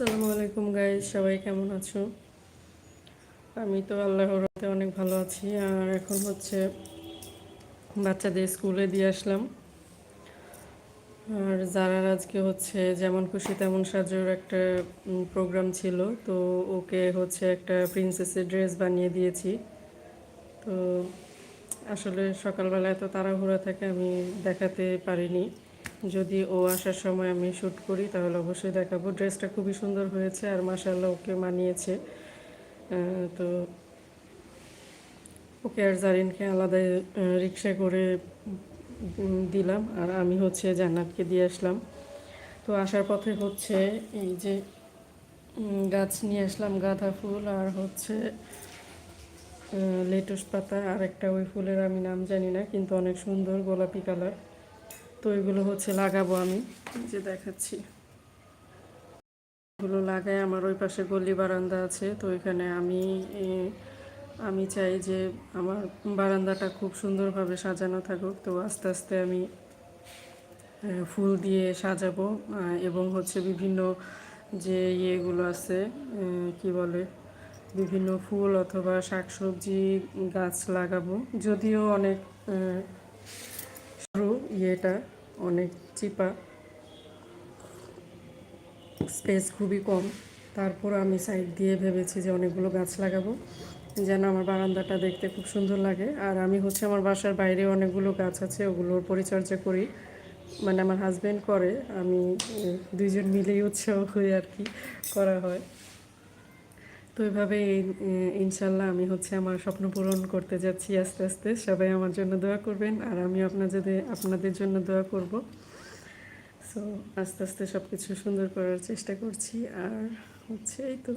আসসালামু আলাইকুম গাইজ সবাই কেমন আছো? আমি তো আল্লাহর রাতে অনেক ভালো আছি। আর এখন হচ্ছে বাচ্চাদের স্কুলে দিয়ে আসলাম। আর যারার আজকে হচ্ছে যেমন খুশি তেমন সাজোর একটা প্রোগ্রাম ছিল, তো ওকে হচ্ছে একটা প্রিন্সেসের ড্রেস বানিয়ে দিয়েছি। তো আসলে সকালবেলা এত তাড়াহুড়া থাকে আমি দেখাতে পারিনি। যদি ও আসার সময় আমি শ্যুট করি, তাহলে অবশ্যই দেখাবো। ড্রেসটা খুবই সুন্দর হয়েছে আর মাসাল্লাহ ওকে মানিয়েছে। তো ওকে আর জারিনকে আলাদা রিক্সা করে দিলাম আর আমি হচ্ছে জান্নাতকে দিয়ে আসলাম। তো আসার পথে হচ্ছে এই যে গাছ নিয়ে আসলাম, গাঁদা ফুল আর হচ্ছে লেটুস পাতা। আর একটা ওই ফুলের আমি নাম জানি না, কিন্তু অনেক সুন্দর গোলাপি কালার। তো এগুলো হচ্ছে লাগাবো আমি। যে দেখাচ্ছি। এগুলো লাগাই, আমার ওই পাশে গলি বারান্দা আছে, তো এখানে আমি আমি চাই যে আমার বারান্দাটা খুব সুন্দরভাবে সাজানো থাকুক। তো আস্তে আস্তে আমি ফুল দিয়ে সাজাবো এবং হচ্ছে বিভিন্ন যে ইয়েগুলো আছে কি বলে, বিভিন্ন ফুল অথবা শাকসবজি গাছ লাগাবো। যদিও অনেক ইয়েটা অনেক চিপা। স্পেস খুবই কম। তারপর আমি সাইড দিয়ে ভেবেছি যে অনেকগুলো গাছ লাগাবো। যেন আমার বারান্দাটা দেখতে খুব সুন্দর লাগে। আর আমি হচ্ছে আমার বাসার বাইরে অনেকগুলো গাছ আছে, ওগুলোর পরিচর্যা করি। মানে আমার হাজব্যান্ড করে, আমি দুইজন মিলেই উৎসাহ হয়ে আর কি করা হয়। তো এভাবে ইনশাল্লাহ আমি হচ্ছে আমার স্বপ্ন পূরণ করতে যাচ্ছি আস্তে আস্তে। সবাই আমার জন্য দোয়া করবেন আর আমি আপনাদের আপনাদের জন্য দোয়া করব। সো আস্তে আস্তে সব কিছু সুন্দর করার চেষ্টা করছি আর হচ্ছে এই তো।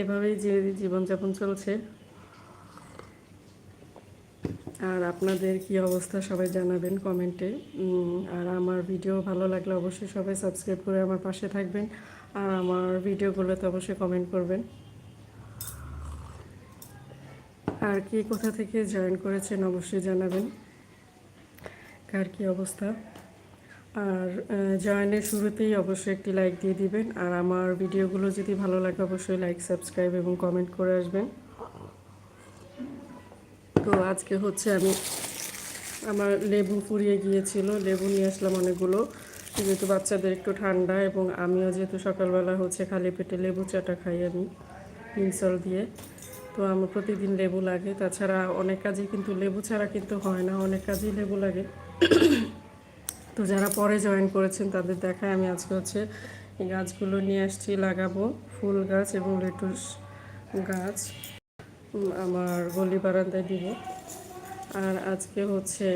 এভাবেই যে জীবনযাপন চলছে। আর আপনাদের কি অবস্থা সবাই জানাবেন কমেন্টে। আর আমার ভিডিও ভালো লাগলে অবশ্যই সবাই সাবস্ক্রাইব করে আমার পাশে থাকবেন। আর আমার ভিডিওগুলোতে অবশ্যই কমেন্ট করবেন। আর কি কোথা থেকে জয়েন করেছেন অবশ্যই জানাবেন। কার কি অবস্থা। আর জয়েনের শুরুতেই অবশ্যই একটি লাইক দিয়ে দিবেন। আর আমার ভিডিওগুলো যদি ভালো লাগে অবশ্যই লাইক সাবস্ক্রাইব এবং কমেন্ট করে আসবেন। তো আজকে হচ্ছে আমি আমার লেবু ফুরিয়ে গিয়েছিল। লেবু নিয়ে আসলাম অনেকগুলো। যেহেতু বাচ্চাদের একটু ঠান্ডা এবং আমিও যেহেতু সকালবেলা হচ্ছে খালি পেটে লেবু চাটা খাই আমি পিনসল দিয়ে, তো আমার প্রতিদিন লেবু লাগে। তাছাড়া অনেক কাজে কিন্তু লেবু ছাড়া কিন্তু হয় না, অনেক কাজেই লেবু লাগে। তো যারা পরে জয়েন করেছেন তাদের দেখায় আমি আজকে হচ্ছে এই গাছগুলো নিয়ে আসছি, লাগাবো ফুল গাছ এবং লেটুস গাছ। আমার গলি বারান্দায় দিব। আর আজকে হচ্ছে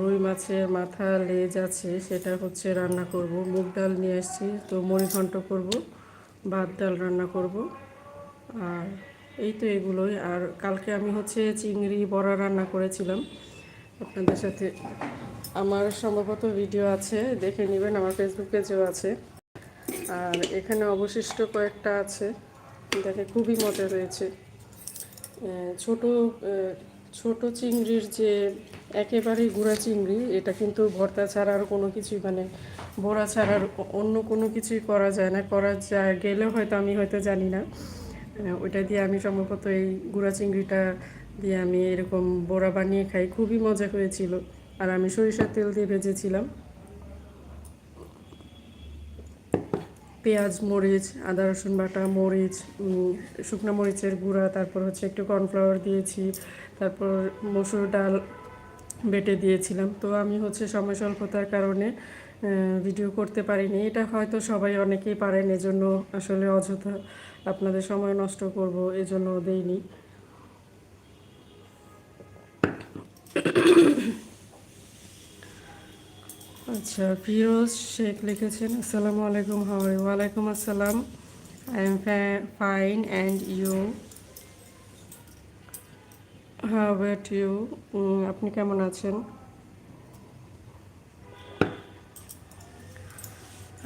রুই মাছের মাথা লেজ আছে, সেটা হচ্ছে রান্না করব। মুগ ডাল নিয়ে আসছি, তো মরিঘণ্ট করব, ভাত ডাল রান্না করব। আর এই তো এগুলোই। আর কালকে আমি হচ্ছে চিংড়ি বড়া রান্না করেছিলাম। আপনাদের সাথে আমার সম্ভবত ভিডিও আছে, দেখে নেবেন, আমার ফেসবুক পেজেও আছে। আর এখানে অবশিষ্ট কয়েকটা আছে, দেখে খুবই মজা রয়েছে ছোট ছোট চিংড়ির যে একেবারেই গুঁড়া চিংড়ি, এটা কিন্তু ভর্তা ছাড়া কোনো কিছুই মানে বড়া ছাড়া আর অন্য কোনো কিছুই করা যায় না। করা যায়, গেলে হয়তো আমি হয়তো জানি না। ওইটা দিয়ে আমি সম্ভবত এই গুঁড়া চিংড়িটা দিয়ে আমি এরকম বড়া বানিয়ে খাই। খুবই মজা হয়েছিল। আর আমি সরিষার তেল দিয়ে ভেজেছিলাম। পেঁয়াজ, মরিচ, আদা, রসুন বাটা, মরিচ শুকনো মরিচের গুঁড়া, তারপর হচ্ছে একটু কর্নফ্লাওয়ার দিয়েছি, তারপর মসুর ডাল বেটে দিয়েছিলাম। তো আমি হচ্ছে সময় স্বল্পতার কারণে ভিডিও করতে পারিনি। এটা হয়তো সবাই অনেকেই পারেন, এজন্য আসলে অযথা আপনাদের সময় নষ্ট করব, এজন্য দেইনি। আচ্ছা ফিরোজ শেখ লিখেছেন, আসসালামু আলাইকুম হাওয়াই ওয়ালাইকুম আসসালাম। I am fine and you how are you আপনি কেমন আছেন?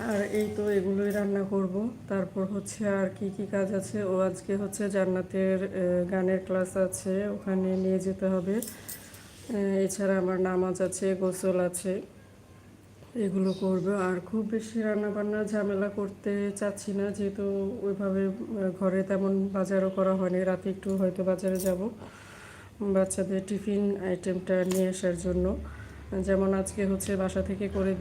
আর এই তো এগুলোই রান্না করব। তারপর হচ্ছে আর কি কি কাজ আছে? ও আজকে হচ্ছে জান্নাতের গানের ক্লাস আছে, ওখানে নিয়ে যেতে হবে। এছাড়া আমার নামাজ আছে, গোসল আছে। এগুলো করবে। আর খুব বেশি রান্নাবান্না ঝামেলা করতে চাচ্ছি না, যেহেতু ওইভাবে ঘরে তেমন বাজারও করা হয়নি। রাতে একটু হয়তো বাজারে যাব, বাচ্চাদের টিফিন আইটেমটা নিয়ে আসার জন্য। যেমন আজকে হচ্ছে বাসা থেকে করে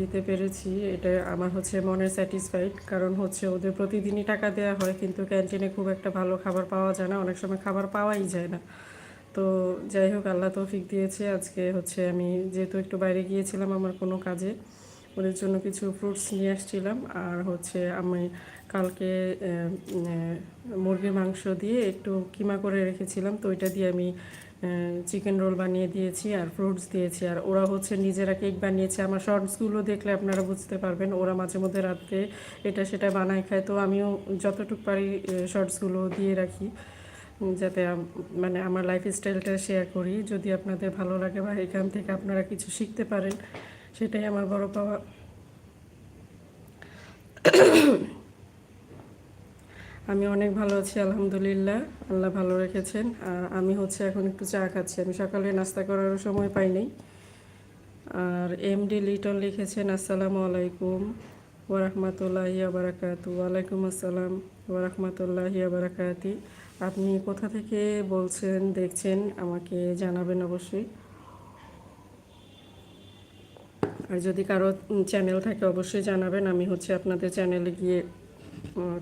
দিতে পেরেছি। এটা আমার হচ্ছে মনে স্যাটিসফাইড, কারণ হচ্ছে ওদের প্রতিদিনই টাকা দেওয়া হয়, কিন্তু ক্যান্টিনে খুব একটা ভালো খাবার পাওয়া যায় না। অনেক সময় খাবার পাওয়াই যায় না। তো যাই হোক, আল্লাহ তৌফিক দিয়েছে। আজকে হচ্ছে আমি যেহেতু একটু বাইরে গিয়েছিলাম আমার কোনো কাজে, ওদের জন্য কিছু ফ্রুটস নিয়ে আসছিলাম। আর হচ্ছে আমি কালকে মুরগির মাংস দিয়ে একটু কিমা করে রেখেছিলাম। তো ওইটা দিয়ে আমি চিকেন রোল বানিয়ে দিয়েছি আর ফ্রুটস দিয়েছি। আর ওরা হচ্ছে নিজেরা কেক বানিয়েছে। আমার শর্টসগুলো দেখলে আপনারা বুঝতে পারবেন, ওরা মাঝে মধ্যে রাত্রে এটা সেটা বানায় খায়। তো আমিও যতটুকু পারি শর্টসগুলো দিয়ে রাখি। যাতে মানে আমার লাইফ স্টাইলটা শেয়ার করি, যদি আপনাদের ভালো লাগে বা এখান থেকে আপনারা কিছু শিখতে পারেন, সেটাই আমার বড় পাওয়া। আমি অনেক ভালো আছি, আলহামদুলিল্লাহ, আল্লাহ ভালো রেখেছেন। আমি হচ্ছে এখন একটু চা খাচ্ছি। আমি সকালে নাস্তা করারও সময় পাই নাই। আর এমডি লিটন লিখেছেন, আসসালামু আলাইকুম ওরহমতুল্লাহি আবরাকাতু ওয়ালাইকুম আসসালাম ওরহমতুল্লাহি আবরাকাতি আপনি কোথা থেকে বলছেন, দেখছেন, আমাকে জানাবেন অবশ্যই। আর যদি কারও চ্যানেল থাকে, অবশ্যই জানাবেন। আমি হচ্ছে আপনাদের চ্যানেলে গিয়ে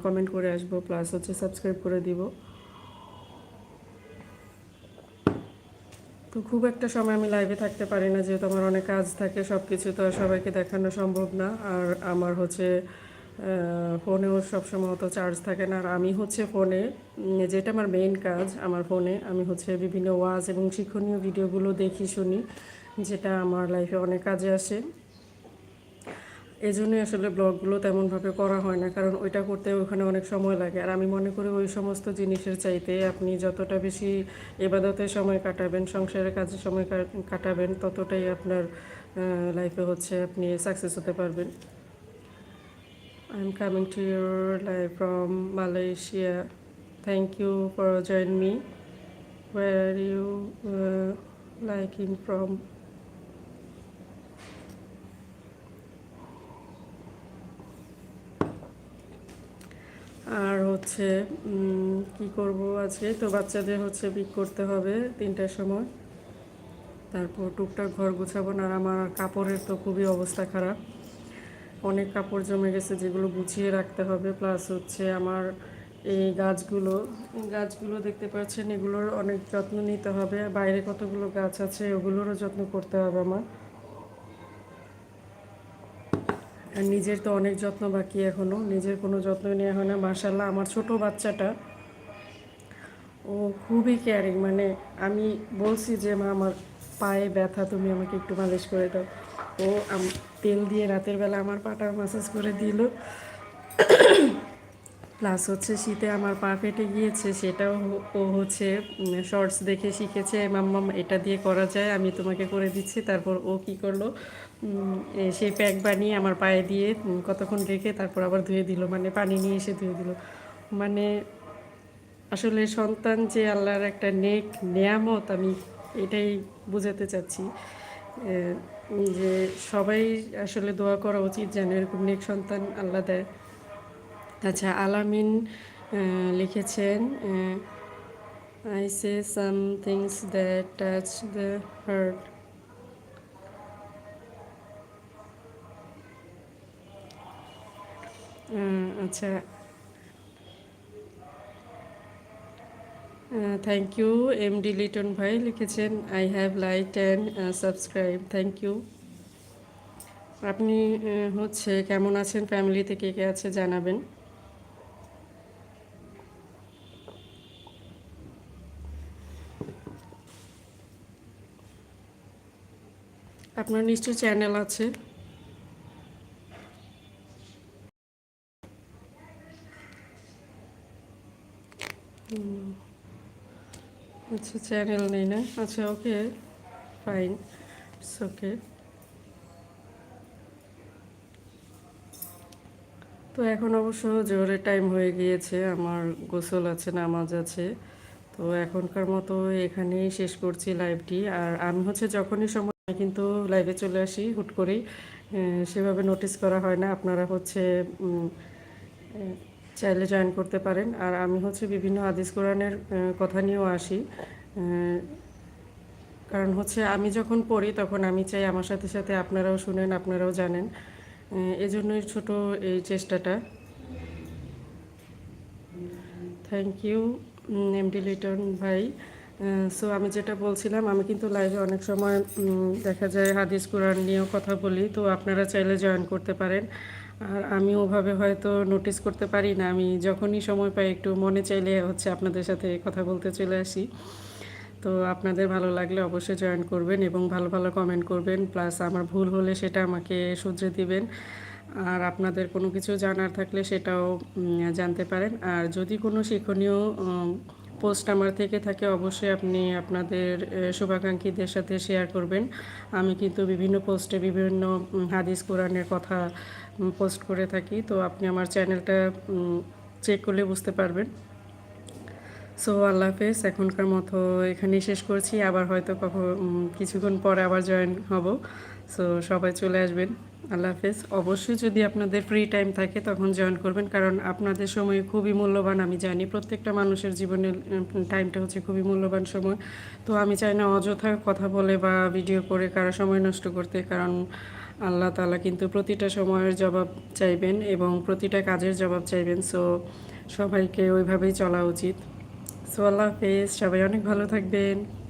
কমেন্ট করে আসব প্লাস হচ্ছে সাবস্ক্রাইব করে দিব। তো খুব একটা সময় আমি লাইভে থাকতে পারি না, যেহেতু আমার অনেক কাজ থাকে সব কিছু তো সবাইকে দেখানো সম্ভব না। আর আমার হচ্ছে ফোনেও সবসময় অত চার্জ থাকে না। আর আমি হচ্ছে ফোনে যেটা আমার মেইন কাজ, আমার ফোনে আমি হচ্ছে বিভিন্ন ওয়াজ এবং শিক্ষণীয় ভিডিওগুলো দেখি, শুনি, যেটা আমার লাইফে অনেক কাজে আসে। এই জন্যই আসলে ব্লগগুলো তেমনভাবে করা হয় না, কারণ ওইটা করতে ওখানে অনেক সময় লাগে। আর আমি মনে করি ওই সমস্ত জিনিসের চাইতে আপনি যতটা বেশি এবাদতে সময় কাটাবেন, সংসারের কাজে সময় কাটাবেন, ততটাই আপনার লাইফে হচ্ছে আপনি সাকসেস হতে পারবেন। I am coming to your life from Malaysia thank you for join me where are you liking from আর হচ্ছে কি করব আজকে? তো বাচ্চাদের হচ্ছে পিক করতে হবে তিনটার সময়। তারপর টুকটাক ঘর গুছাবো না আর আমার কাপড়ের তো খুবই অবস্থা খারাপ। অনেক কাপড় জমে গেছে যেগুলো গুছিয়ে রাখতে হবে প্লাস হচ্ছে আমার এই গাছগুলো গাছগুলো দেখতে পাচ্ছেন এগুলোর অনেক যত্ন নিতে হবে, বাইরে কতগুলো গাছ আছে ওগুলোরও যত্ন করতে হবে আমার। আর নিজের তো অনেক যত্ন বাকি এখনও নিজের কোনো যত্ন নেওয়া হয় না মার্শাল্লাহ আমার ছোট বাচ্চাটা, ও খুবই কেয়ারিং মানে আমি বলছি যে, মা, আমার পায়ে ব্যথা, তুমি আমাকে একটু মালিশ করে দাও। ও তেল দিয়ে রাতের বেলা আমার পাটা মাসাজ করে দিল। প্লাস হচ্ছে শীতে আমার পা ফেটে গিয়েছে সেটাও ও- হচ্ছে শর্টস দেখে শিখেছে মাম্মাম এটা দিয়ে করা যায় আমি তোমাকে করে দিচ্ছি। তারপর ও কি করল? উম, এ, সে প্যাক বানিয়ে আমার পায়ে দিয়ে কতক্ষণ রেখে তারপর আবার ধুয়ে দিল মানে পানি নিয়ে এসে ধুয়ে দিল। মানে আসলে সন্তান যে আল্লাহর একটা নেক নেয়ামত আমি এটাই বোঝাতে চাচ্ছি। যে সবাই আসলে দোয়া করা উচিত যেন এরকম নেক সন্তান আল্লাহ দেয়। আচ্ছা আলামিন লিখেছেন I say some things that touch the heart আচ্ছা thank you M D Liton ভাই লিখেছেন I have like and subscribe thank you আপনি হচ্ছে কেমন আছেন? ফ্যামিলিতে কে কে আছে জানাবেন? আপনার নিশ্চয়ই চ্যানেল আছে। হুম। আচ্ছা চ্যানেল নেই না? আচ্ছা ওকে ফাইন ওকে তো এখন অবশ্য জোরে টাইম হয়ে গিয়েছে, আমার গোসল আছে, নামাজ আছে। তো এখনকার মতো এখানেই শেষ করছি লাইভটি আর আমি হচ্ছে যখনই সময় কিন্তু লাইভে চলে আসি, হুট করেই সেভাবে নোটিস করা হয় না। আপনারা হচ্ছে চাইলে জয়েন করতে পারেন। আর আমি হচ্ছে বিভিন্ন হাদিস কোরআনের কথা নিয়েও আসি। কারণ হচ্ছে আমি যখন পড়ি তখন আমি চাই আমার সাথে সাথে আপনারাও শুনেন, আপনারাও জানেন। এজন্যই ছোট এই চেষ্টাটা। থ্যাংক ইউ এমডি লিটন ভাই। সো আমি যেটা বলছিলাম, আমি কিন্তু লাইভে অনেক সময় দেখা যায় হাদিস কোরআন নিয়েও কথা বলি। তো আপনারা চাইলে জয়েন করতে পারেন। আর আমি ওভাবে হয়তো নোটিস করতে পারি না। আমি যখনই সময় পাই একটু মনে চাইলে হচ্ছে আপনাদের সাথে কথা বলতে চলে আসি। তো আপনাদের ভালো লাগলে অবশ্যই জয়েন করবেন এবং ভালো ভালো কমেন্ট করবেন। প্লাস আমার ভুল হলে সেটা আমাকে শুধরে দিবেন। আর আপনাদের কোনো কিছু জানার থাকলে সেটাও জানতে পারেন। আর যদি কোনো শিক্ষণীয় পোস্ট আমার থেকে থাকে অবশ্যই আপনি আপনাদের শুভাকাঙ্ক্ষীদের সাথে শেয়ার করবেন। আমি কিন্তু বিভিন্ন পোস্টে বিভিন্ন হাদিস, কোরআনের কথা পোস্ট করে থাকি। তো আপনি আমার চ্যানেলটা চেক করলে বুঝতে পারবেন। সো আল্লাহ হাফেজ, এখনকার মতো এখানেই শেষ করছি। আবার হয়তো কখন কিছুক্ষণ পরে আবার জয়েন হব। সো সবাই চলে আসবেন। আল্লাহ হাফেজ। অবশ্যই যদি আপনাদের ফ্রি টাইম থাকে, তখন জয়েন করবেন। কারণ আপনাদের সময় খুবই মূল্যবান, আমি জানি। প্রত্যেকটা মানুষের জীবনের টাইমটা হচ্ছে খুবই মূল্যবান সময়। তো আমি চাই না অযথা কথা বলে বা ভিডিও করে কারও সময় নষ্ট করতে। কারণ আল্লাহ তালা কিন্তু প্রতিটা সময়ের জবাব চাইবেন এবং প্রতিটা কাজের জবাব চাইবেন। সো সবাইকে ওইভাবেই চলা উচিত। সো আল্লাহ হাফেজ, সবাই অনেক ভালো থাকবেন।